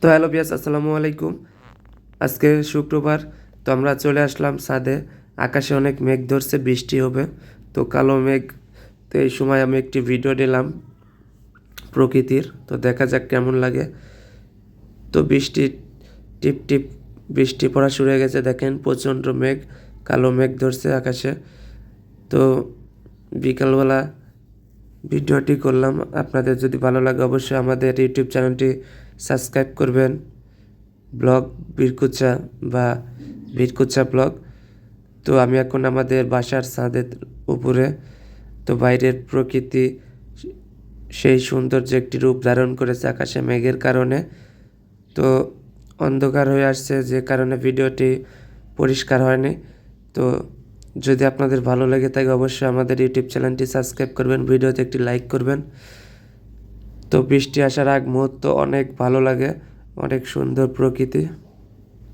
তো হ্যালো বিয়াস আসসালামু আলাইকুম। আজকে শুক্রবার, তো আমরা চলে আসলাম সাদে আকাশে অনেক মেঘ ধরছে, বৃষ্টি হবে, তো কালো মেঘ। তো এই সময় আমি একটি ভিডিও দিলাম প্রকৃতির, তো দেখা যাক কেমন লাগে। তো বৃষ্টি টিপ টিপ, বৃষ্টি পড়া শুরু হয়ে গেছে, দেখেন প্রচণ্ড মেঘ, কালো মেঘ ধরছে আকাশে। তো বিকালবেলা ভিডিওটি করলাম। আপনাদের যদি ভালো লাগে, অবশ্যই আমাদের ইউটিউব চ্যানেলটি সাবস্ক্রাইব করবেন। ব্লগ বীরকুচা বা বীরকুচা ব্লগ। তো আমি এখন আমাদের বাসার ছাদের উপরে। তো বাইরের প্রকৃতি সেই সৌন্দর্য একটি রূপ ধারণ করেছে আকাশে মেঘের কারণে। তো অন্ধকার হয়ে আসছে যে কারণে ভিডিওটি পরিষ্কার হয়নি। তো যদি আপনাদের ভালো লাগে থাকে অবশ্যই আমাদের ইউটিউব চ্যানেলটি সাবস্ক্রাইব করবেন, ভিডিওতে একটি লাইক করবেন। তো বৃষ্টি আসার আগ মুহূর্ত অনেক ভালো লাগে অনেক সুন্দর প্রকৃতি।